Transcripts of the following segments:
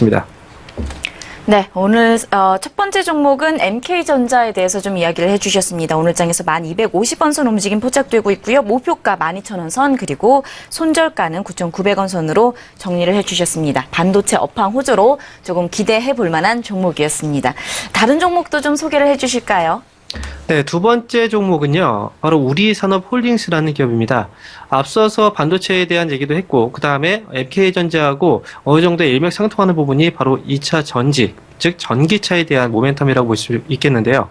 있습니다. 네, 오늘 어, 첫 번째 종목은 MK전자에 대해서 좀 이야기를 해주셨습니다. 오늘 장에서 1,250원 선 움직임 포착되고 있고요. 목표가 12,000원 선 그리고 손절가는 9,900원 선으로 정리를 해주셨습니다. 반도체 업황 호조로 조금 기대해 볼 만한 종목이었습니다. 다른 종목도 좀 소개를 해주실까요? 네, 두 번째 종목은요, 바로 우리 산업 홀딩스라는 기업입니다. 앞서서 반도체에 대한 얘기도 했고, 그 다음에 MK전자하고 어느 정도 일맥상통하는 부분이 바로 2차 전지, 즉 전기차에 대한 모멘텀이라고 볼 수 있겠는데요.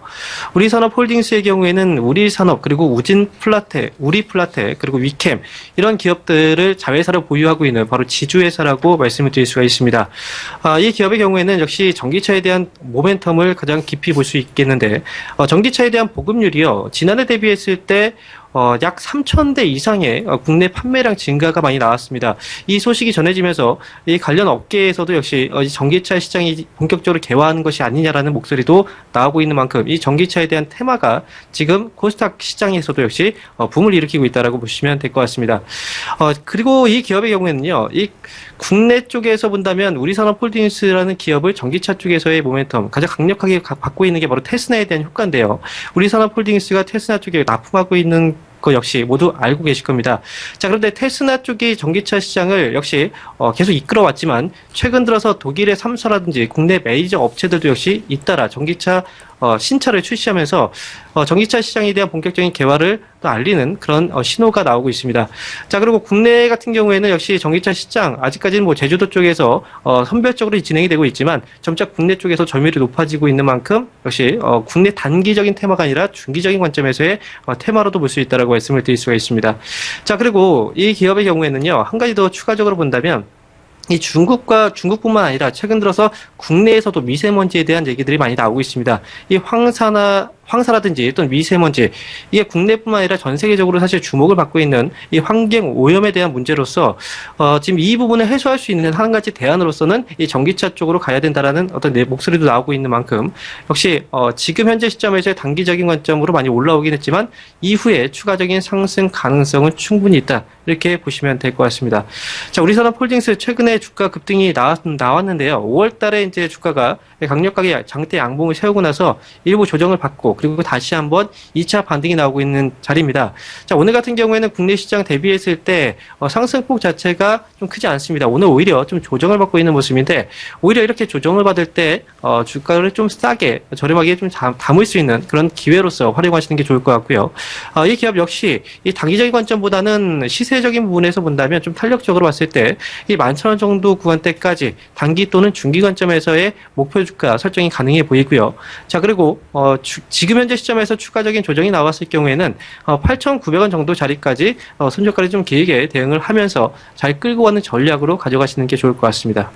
우리 산업 홀딩스의 경우에는 우리 산업 그리고 우진 플라테, 우리 플라테 그리고 위캠 이런 기업들을 자회사로 보유하고 있는 바로 지주회사라고 말씀을 드릴 수가 있습니다. 아, 이 기업의 경우에는 역시 전기차에 대한 모멘텀을 가장 깊이 볼 수 있겠는데 어, 전기차에 대한 보급률이요 지난해 대비했을 때 어, 약 3,000대 이상의 어, 국내 판매량 증가가 많이 나왔습니다. 이 소식이 전해지면서 이 관련 업계에서도 역시 어, 이 전기차 시장이 본격적으로 개화하는 것이 아니냐라는 목소리도 나오고 있는 만큼 이 전기차에 대한 테마가 지금 코스닥 시장에서도 역시 어, 붐을 일으키고 있다라고 보시면 될 것 같습니다. 어, 그리고 이 기업의 경우에는요, 이 국내 쪽에서 본다면 우리산업홀딩스라는 기업을 전기차 쪽에서의 모멘텀 가장 강력하게 가- 받고 있는 게 바로 테스나에 대한 효과인데요. 우리산업홀딩스가 테스나 쪽에 납품하고 있는 거 역시 모두 알고 계실 겁니다. 자, 그런데 테스나 쪽이 전기차 시장을 역시 어, 계속 이끌어왔지만 최근 들어서 독일의 삼사라든지 국내 메이저 업체들도 역시 잇따라 전기차 어, 신차를 출시하면서 어, 전기차 시장에 대한 본격적인 개화를 또 알리는 그런 어, 신호가 나오고 있습니다. 자, 그리고 국내 같은 경우에는 역시 전기차 시장 아직까지는 뭐 제주도 쪽에서 어, 선별적으로 진행이 되고 있지만 점차 국내 쪽에서 점유율이 높아지고 있는 만큼 역시 어, 국내 단기적인 테마가 아니라 중기적인 관점에서의 어, 테마로도 볼 수 있다라고 말씀을 드릴 수가 있습니다. 자, 그리고 이 기업의 경우에는요 한 가지 더 추가적으로 본다면. 이 중국과 중국뿐만 아니라 최근 들어서 국내에서도 미세먼지에 대한 얘기들이 많이 나오고 있습니다. 이 황사나 황사라든지 또는 미세먼지 이게 국내뿐만 아니라 전 세계적으로 사실 주목을 받고 있는 이 환경 오염에 대한 문제로서 어, 지금 이 부분을 해소할 수 있는 한 가지 대안으로서는 이 전기차 쪽으로 가야 된다라는 어떤 내 목소리도 나오고 있는 만큼 역시 어, 지금 현재 시점에서의 단기적인 관점으로 많이 올라오긴 했지만 이후에 추가적인 상승 가능성은 충분히 있다 이렇게 보시면 될 것 같습니다. 자, 우리 산업 홀딩스 최근에 주가 급등이 나왔, 나왔는데요. 5월달에 이제 주가가 강력하게 장대 양봉을 세우고 나서 일부 조정을 받고 그리고 다시 한번 2차 반등이 나오고 있는 자리입니다. 자, 오늘 같은 경우에는 국내 시장 대비했을 때 어, 상승폭 자체가 좀 크지 않습니다. 오늘 오히려 좀 조정을 받고 있는 모습인데 오히려 이렇게 조정을 받을 때 어, 주가를 좀 싸게 저렴하게 좀 담, 담을 수 있는 그런 기회로서 활용하시는 게 좋을 것 같고요. 어, 이 기업 역시 이 단기적인 관점보다는 시세적인 부분에서 본다면 좀 탄력적으로 봤을 때 이 11,000원 정도 구간대까지 단기 또는 중기 관점에서의 목표 주가 설정이 가능해 보이고요. 자, 그리고 어, 주- 지금 현재 시점에서 추가적인 조정이 나왔을 경우에는 어, 8,900원 정도 자리까지 어, 손절가를 좀 길게 대응을 하면서 잘 끌고 가는 전략으로 가져가시는 게 좋을 것 같습니다.